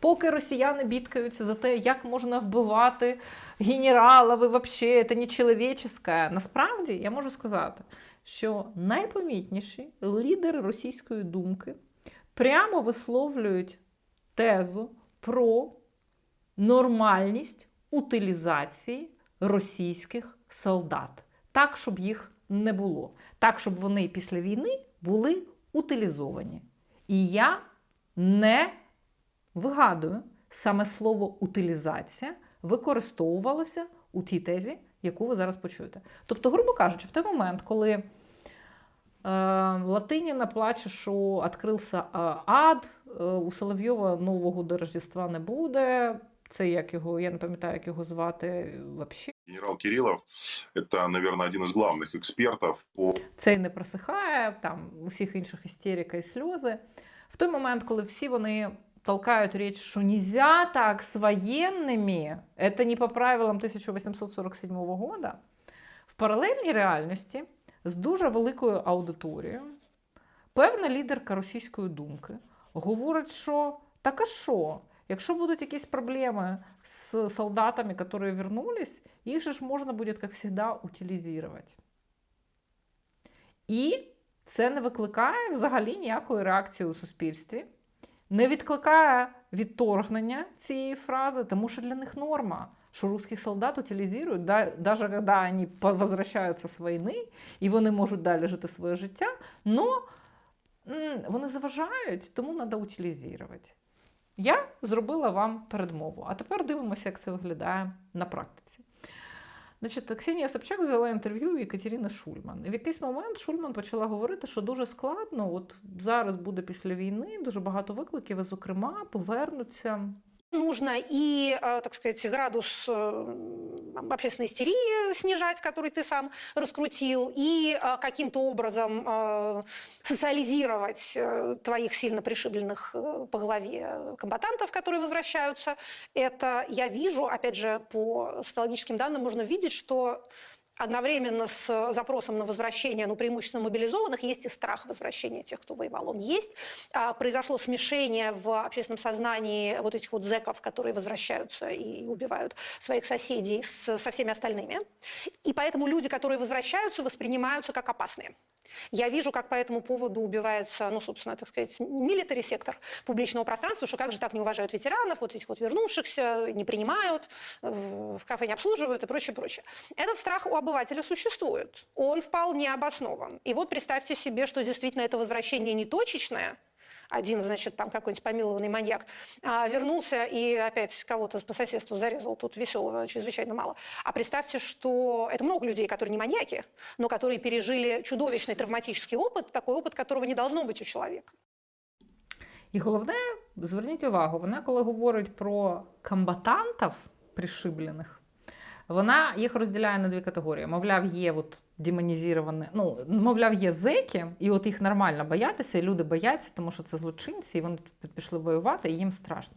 Поки росіяни бідкаються за те, як можна вбивати генерала, ви взагалі це не чоловічеske. Насправді я можу сказати, що найпомітніші лідери російської думки прямо висловлюють тезу про нормальність утилізації російських солдат, так, щоб їх не було, так, щоб вони після війни були утилізовані. І я не вигадую, саме слово утилізація використовувалося у тій тезі, яку ви зараз почуєте. Тобто, грубо кажучи, в той момент, коли е, Латиніна плаче, що відкрився е, ад, е, у Соловйова нового до Рождества не буде. Це як його, я не пам'ятаю, як його звати взагалі. Генерал Кириллов – это, наверное, один из главных экспертов по Цей не просихає, там у всіх інших істерика і сльози. В той момент, коли всі вони толкають річ, що нельзя так з воєнними, це не по правилам 1847 года, в паралельній реальності з дуже великою аудиторією певна лідерка російської думки говорить, що так а що? Якщо будуть якісь проблеми з солдатами, які вернулись, їх же ж можна буде, як завжди, утилізувати. І це не викликає взагалі ніякої реакції у суспільстві, не відкликає відторгнення цієї фрази, тому що для них норма, що русських солдат утилізують, навіть коли вони возвращаються з війни і вони можуть далі жити своє життя, але вони заважають, тому треба утилізувати. Я зробила вам передмову, а тепер дивимося, як це виглядає на практиці. Значить, Ксенія Собчак взяла інтерв'ю у Екатерини Шульман. І в якийсь момент Шульман почала говорити, що дуже складно, от зараз буде після війни дуже багато викликів, і, зокрема, повернуться Нужно и, э, так сказать, градус э, общественной истерии снижать, который ты сам раскрутил, и э, каким-то образом э, социализировать э, твоих сильно пришибленных э, по голове комбатантов, которые возвращаются. Это я вижу, опять же, по социологическим данным можно видеть, что одновременно с запросом на возвращение, ну, преимущественно мобилизованных, есть и страх возвращения тех, кто воевал. Он есть. А, Произошло смешение в общественном сознании вот этих вот зэков, которые возвращаются и убивают своих соседей с- со всеми остальными. И поэтому люди, которые возвращаются, воспринимаются как опасные. Я вижу, как по этому поводу убивается, ну, собственно, так сказать, милитари сектор публичного пространства, что как же так не уважают ветеранов, вот этих вот вернувшихся, не принимают, в кафе не обслуживают и прочее, прочее. Этот страх у обывателя существует. Он вполне обоснован. И вот представьте себе, что действительно это возвращение не точечное, один, значит, там какой-нибудь помилованный маньяк, а, вернулся и опять кого-то по соседству зарезал, тут веселого чрезвычайно мало. А представьте, что это много людей, которые не маньяки, но которые пережили чудовищный травматический опыт, такой опыт, которого не должно быть у человека. І головне, зверніть увагу, вона коли говорить про комбатантів пришиблених, вона їх розділяє на дві категорії. Мовляв, є от демонізовані, ну, мовляв, є зеки, і от їх нормально боятися, і люди бояться, тому що це злочинці, і вони пішли воювати, і їм страшно.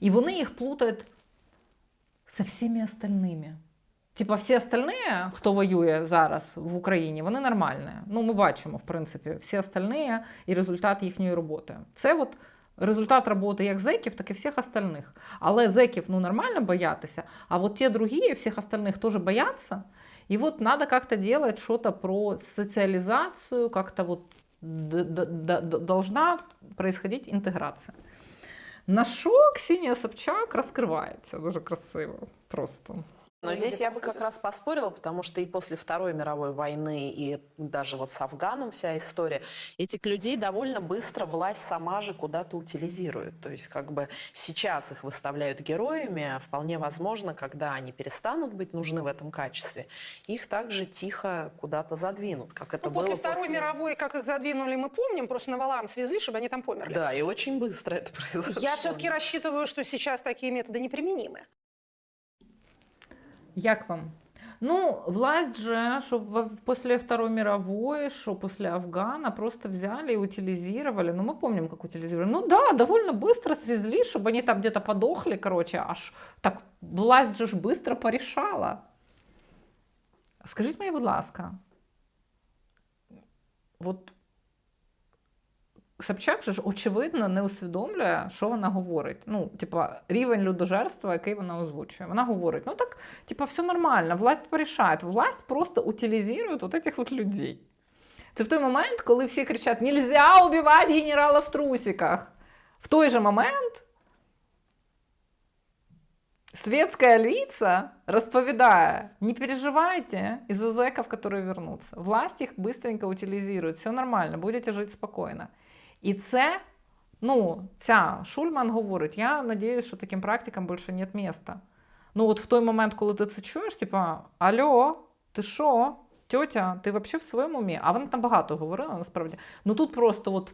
І вони їх плутають со всіми остальними. Типа, всі остальні, хто воює зараз в Україні, вони нормальні. Ну, ми бачимо, в принципі, всі остальні і результат їхньої роботи. Це от результат роботи як зеків, так і всіх остальних. Але зеків ну, нормально боятися, а вот ті другі, всіх остальних теж бояться. И вот надо как-то делать что-то про социализацию, как-то вот должна происходить интеграция. На що Ксенія Собчак розкривається дуже красиво просто. Но здесь я бы как раз поспорила, потому что и после Второй мировой войны, и даже вот с Афганом вся история, этих людей довольно быстро власть сама же куда-то утилизирует. То есть как бы сейчас их выставляют героями, а вполне возможно, когда они перестанут быть нужны в этом качестве, их также тихо куда-то задвинут, как это Ну, было после Второй мировой, как их задвинули, мы помним, просто на валам свезли, чтобы они там померли. Да, и очень быстро это произошло. Я все-таки рассчитываю, что сейчас такие методы неприменимы. Як вам? Ну, власть же, что после Второй мировой, что после Афгана просто взяли и утилизировали. Ну, мы помним, как утилизировали. Ну да, довольно быстро свезли, чтобы они там где-то подохли, короче, аж так власть же ж быстро порешала. Скажіть мені, будь ласка, от Собчак же ж очевидно не усвідомлює, що вона говорить. Ну, типа, рівень людожерства, який вона озвучує. Вона говорить: ну так, типа, все нормально, власть порішає. Власть просто утилізує вот этих вот людей. Це в той момент, коли всі кричать: Нельзя убивати генерала в трусиках. В той же момент светская лица розповідає, не переживайте из-за зэков, которые вернутся. Власть їх быстренько утилізує, все нормально, будете жити спокійно. І це, ну, ця Шульман говорить, я надіюсь, що таким практикам більше нет міста. Ну, от в той момент, коли ти це чуєш, типа, алло, ти що? Тьотя, ти взагалі в своєму умі? А вона там багато говорила, насправді. Ну тут просто от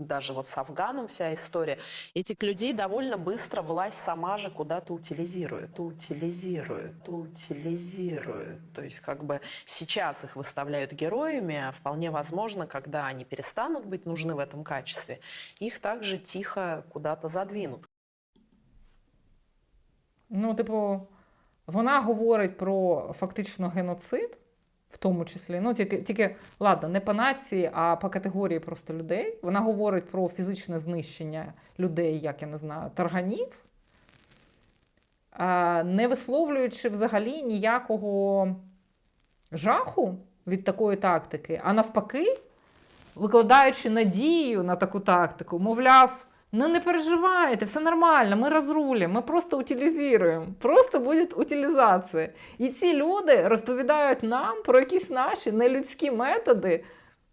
даже вот с Афганом вся история, этих людей довольно быстро власть сама же куда-то утилизирует, утилизирует, утилизирует. То есть как бы сейчас их выставляют героями, а вполне возможно, когда они перестанут быть нужны в этом качестве, их также тихо куда-то задвинут. Ну, типу, вона говорить про фактично геноцид, в тому числі. Ну, тільки, тільки ладно, не по нації, а по категорії просто людей. Вона говорить про фізичне знищення людей, як я не знаю, тарганів, не висловлюючи взагалі ніякого жаху від такої тактики, а навпаки, викладаючи надію на таку тактику, мовляв. Ну не переживайте, все нормально, ми розрулимо, ми просто утилізуємо. Просто буде утилізація. І ці люди розповідають нам про якісь наші нелюдські методи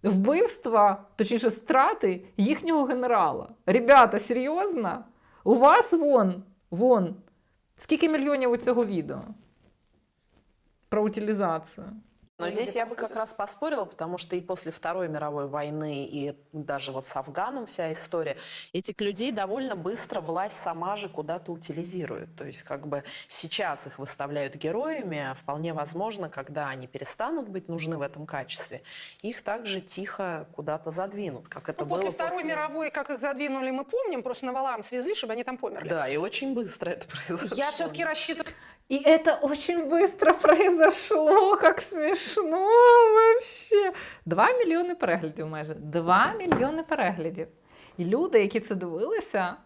вбивства, точніше, страти їхнього генерала. Ребята, серйозно? У вас вон, вон, скільки мільйонів у цього відео про утилізацію? Но здесь я бы как раз поспорила, потому что и после Второй мировой войны, и даже вот с Афганом вся история, этих людей довольно быстро власть сама же куда-то утилизирует. То есть как бы сейчас их выставляют героями, а вполне возможно, когда они перестанут быть нужны в этом качестве, их также тихо куда-то задвинут, как это Ну, было после Второй мировой, как их задвинули, мы помним, просто на валам свезли, чтобы они там померли. Да, и очень быстро это произошло. Я все-таки рассчитываю И это очень быстро произошло, как смішно вообще. Два мільйони переглядів майже. Два мільйони переглядів. І люди, які це дивилися.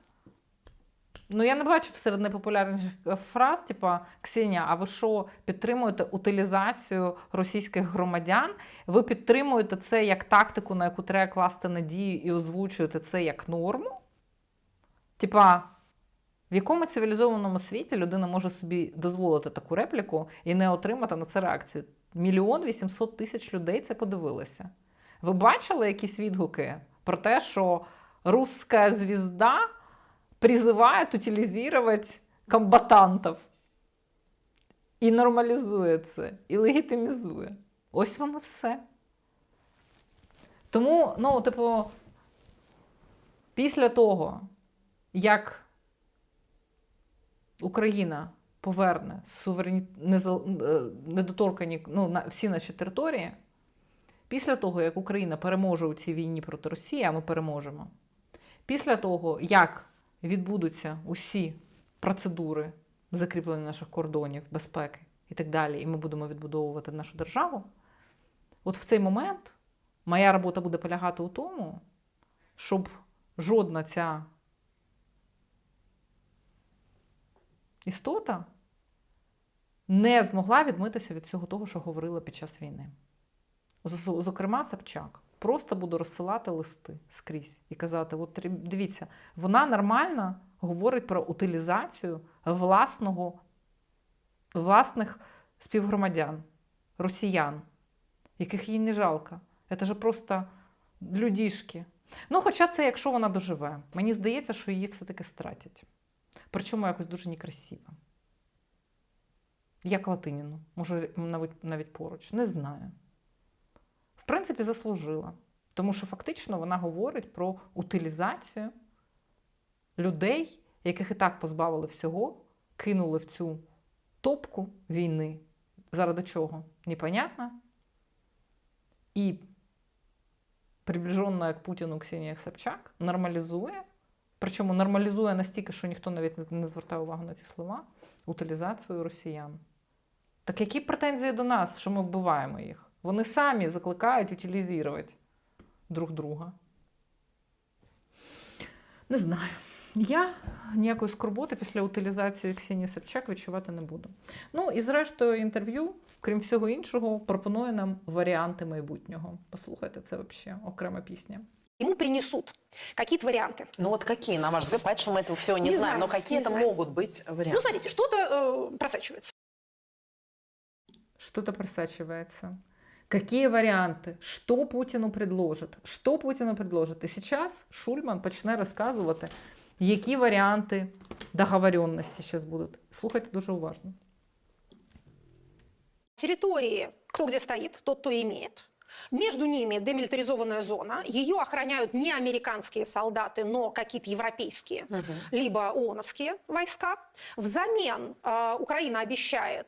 Ну, я не бачив серед найпопулярніших е, фраз, типа Ксенія, а ви що підтримуєте утилізацію російських громадян? Ви підтримуєте це як тактику, на яку треба класти надію, і озвучуєте це як норму? Типа, в якому цивілізованому світі людина може собі дозволити таку репліку і не отримати на це реакцію? Мільйон вісімсот тисяч людей це подивилися. Ви бачили якісь відгуки про те, що русська звізда призиває утилізувати комбатантів і нормалізує це, і легітимізує. Ось воно все. Тому, ну, типу, після того, як Україна поверне суверені... е, недоторкані ну, на всі наші території, після того, як Україна переможе у цій війні проти Росії, а ми переможемо, після того, як відбудуться усі процедури закріплення наших кордонів, безпеки і так далі, і ми будемо відбудовувати нашу державу, от в цей момент моя робота буде полягати у тому, щоб жодна ця істота не змогла відмитися від всього того, що говорила під час війни. Зокрема, Собчак. Просто буду розсилати листи скрізь і казати: от дивіться, вона нормально говорить про утилізацію власного, власних співгромадян, росіян, яких їй не жалко. Це ж просто людішки. Ну, хоча це, якщо вона доживе, мені здається, що її все-таки стратять. Причому якось дуже некрасиво. Як Латиніну, може, навіть, навіть поруч, не знаю. В принципі, заслужила. Тому що фактично вона говорить про утилізацію людей, яких і так позбавили всього, кинули в цю топку війни. Заради чого? Непонятно. І приближена к Путіну Ксенія Собчак нормалізує Причому нормалізує настільки, що ніхто навіть не- звертає увагу на ці слова, утилізацію росіян. Так які претензії до нас, що ми вбиваємо їх? Вони самі закликають утилізувати друг друга. Не знаю. Я ніякої скорботи після утилізації Ксенії Собчак відчувати не буду. Ну і зрештою інтерв'ю, крім всього іншого, пропонує нам варіанти майбутнього. Послухайте, це взагалі окрема пісня Ему принесут какие-то варианты. Ну вот какие, на ваш взгляд, понятно, что мы этого всего не, Не знаем, знаю, но какие не это знаю. могут быть Ну, варианты? смотрите, что-то э, просачивается. Что-то просачивается. Какие варіанти? Що Путіну предложить? Що Путіну предложить? І зараз Шульман почне розказувати, які варіанти договоренності зараз будуть. Слухайте дуже уважно. Территории, кто где стоит, тот то и имеет. Между ними демилитаризованная зона. Ее охраняют не американские солдаты, но какие-то европейские, Мгм. либо ООНовские войска. Взамен э, Украина обещает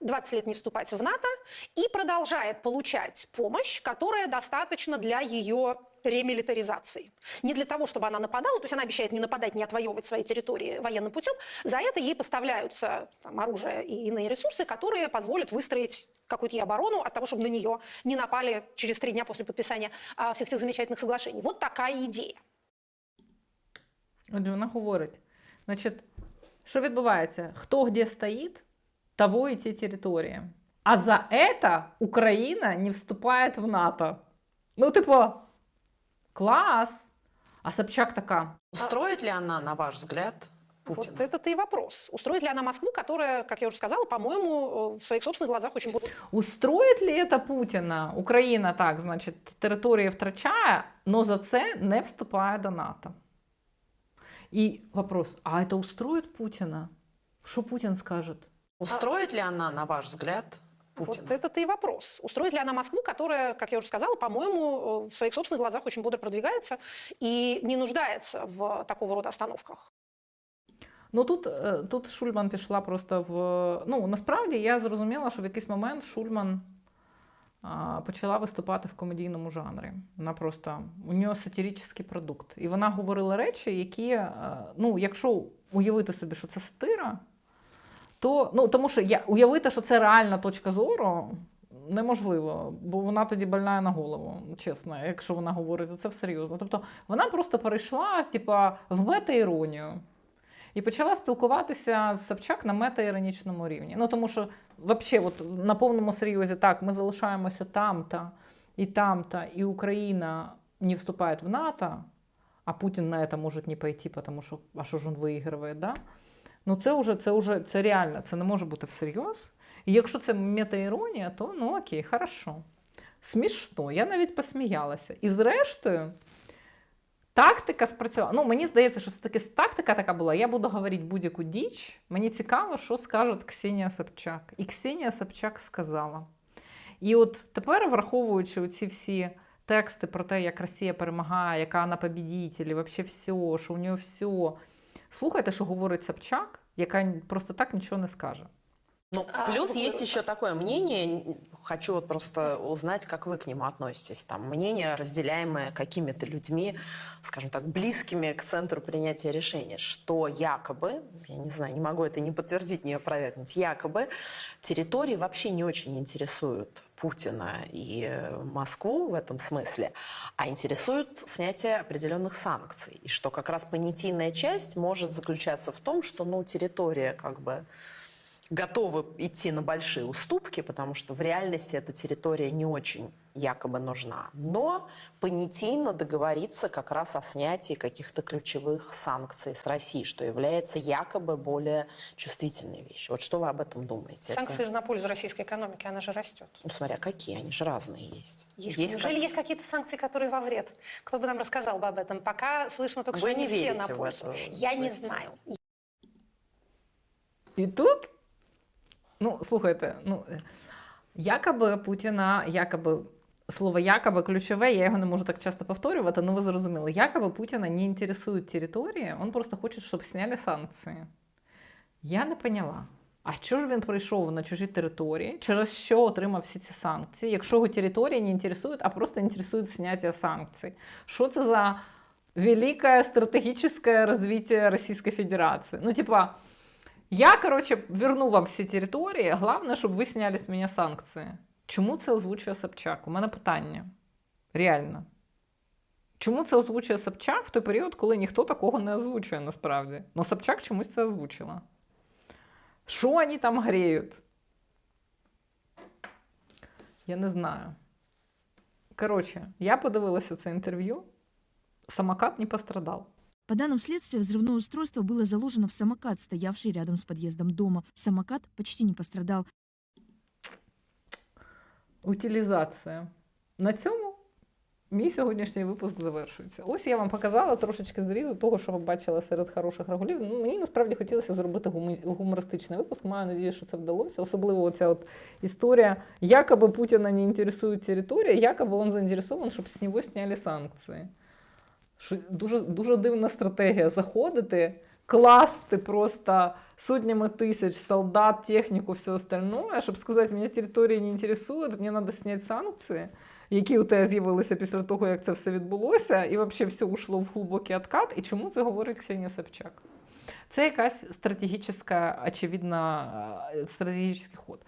20 лет не вступать в НАТО и продолжает получать помощь, которая достаточно для ее ремилитаризации. Не для того, чтобы она нападала, то есть она обещает не нападать, не отвоевывать свои территории военным путем. За это ей поставляются там, оружие и иные ресурсы, которые позволят выстроить какую-то ей оборону от того, чтобы на нее не напали через три дня после подписания а, всех этих замечательных соглашений. Вот такая идея. Отже, вона говорить: значить, що відбувається? Хто де стоїть, того і ті території. А за это Україна не вступає в НАТО. Ну, типу, клас. А Собчак така. Устроит ли она, на ваш взгляд, Путина? Вот это-то и вопрос. Устроит ли она Москву, которая, как я уже сказала, по-моему, э, в своих собственных глазах очень будет Устроїть ли це Путіна? Україна так, значить, території втрачає, але за це не вступає до НАТО. І вопрос: а це устроїть Путіна? Що Путін скаже? Устроит ли она, на ваш взгляд, Путина? Вот это-то и вопрос. Устроит ли она Москву, которая, как я уже сказала, по-моему, э, в своих собственных глазах очень бодро продвигается и не нуждается в такого рода остановках. Ну тут, е, тут Шульман пішла просто в. Ну, насправді я зрозуміла, що в якийсь момент Шульман а, почала виступати в комедійному жанрі. Вона просто у нього сатиричний продукт. І вона говорила речі, які, е, ну, якщо уявити собі, що це сатира, то ну, тому що я, уявити, що це реальна точка зору. Неможливо, бо вона тоді больна на голову, чесно, якщо вона говорить це всерйозно. Тобто вона просто перейшла, типа, в мета-іронію. І почала спілкуватися з Собчак на мета-іронічному рівні. Ну тому що, взагалі, от на повному серйозі, так, ми залишаємося там-та і там-та, і Україна не вступає в НАТО, а Путін на це може не пойти, тому що а що ж він виіграє, да? Ну це вже, це вже це реально, це не може бути всерйоз. І якщо це мета-іронія, то ну окей, хорошо. Смішно, я навіть посміялася. І зрештою, тактика спрацювала. Ну, мені здається, що все-таки тактика така була. Я буду говорити будь-яку діч. Мені цікаво, що скаже Ксенія Собчак. І Ксенія Собчак сказала. І от тепер, враховуючи ці всі тексти про те, як Росія перемагає, яка вона побідітель, і взагалі все, що у нього все. Слухайте, що говорить Собчак, яка просто так нічого не скаже. Ну, А, плюс ну, есть еще такое мнение, хочу вот просто узнать, как вы к нему относитесь. Там мнение, разделяемое какими-то людьми, скажем так, близкими к центру принятия решений, что якобы, я не знаю, не могу это не подтвердить, не опровергнуть, якобы территории вообще не очень интересуют Путина и э, Москву в этом смысле, а интересует снятие определенных санкций. И что как раз понятийная часть может заключаться в том, что ну, территория как бы готовы идти на большие уступки, потому что в реальности эта территория не очень якобы нужна. Но понятийно договориться как раз о снятии каких-то ключевых санкций с Россией, что является якобы более чувствительной вещью. Вот что вы об этом думаете? Это- Санкции же на пользу российской экономики, она же растет. ну, смотря какие, они же разные есть. Есть, Есть Неужели как- есть какие-то санкции, которые во вред? Кто бы нам рассказал бы об этом? Пока слышно только, Вы что не все на в пользу. это, Я не знаю. І тут, ну, слухайте, ну, якоби Путіна, якоби, слово якоби ключове, я його не можу так часто повторювати, але ви зрозуміли, якоби Путіна не інтересують території, він просто хоче, щоб зняли санкції. Я не поняла. А що ж він прийшов на чужі території, через що отримав всі ці санкції, якщо його території не інтересують, а просто інтересують зняття санкцій? Що це за велике стратегічне розвиття Російської Федерації? Ну, типа, я, короче, верну вам всі території. Головне, щоб ви сняли з мене санкції. Чому це озвучує Собчак? У мене питання. Реально. Чому це озвучує Собчак в той період, коли ніхто такого не озвучує насправді? Ну, Собчак чомусь це озвучила. Що вони там гріють? Я не знаю. Коротше, я подивилася це інтерв'ю. Самокат не пострадав. По данным следствия, взрывное устройство было заложено в самокат, стоявший рядом с подъездом дома. Самокат почти не пострадал. Утилізація. На цьому мій сьогоднішній випуск завершується. Ось я вам показала трошечки зрізу того, що ви бачили серед хороших регулів. Ну, мені насправді хотілося зробити гумі- гумористичний випуск. Маю надію, що це вдалося. Особливо оця от історія, якоби Путіна не інтересує територія, якоби він заінтересований, щоб з нього зняли санкції. Що дуже, дуже дивна стратегія заходити, класти просто сотнями тисяч солдат, техніку, все остальное, щоб сказати, мене територія не інтересує, мені треба зняти санкції, які у тебе з'явилися після того, як це все відбулося, і взагалі все ушло в глибокий откат. І чому це говорить Ксенія Собчак? Це якась стратегічна, очевидно, е, стратегічний ход.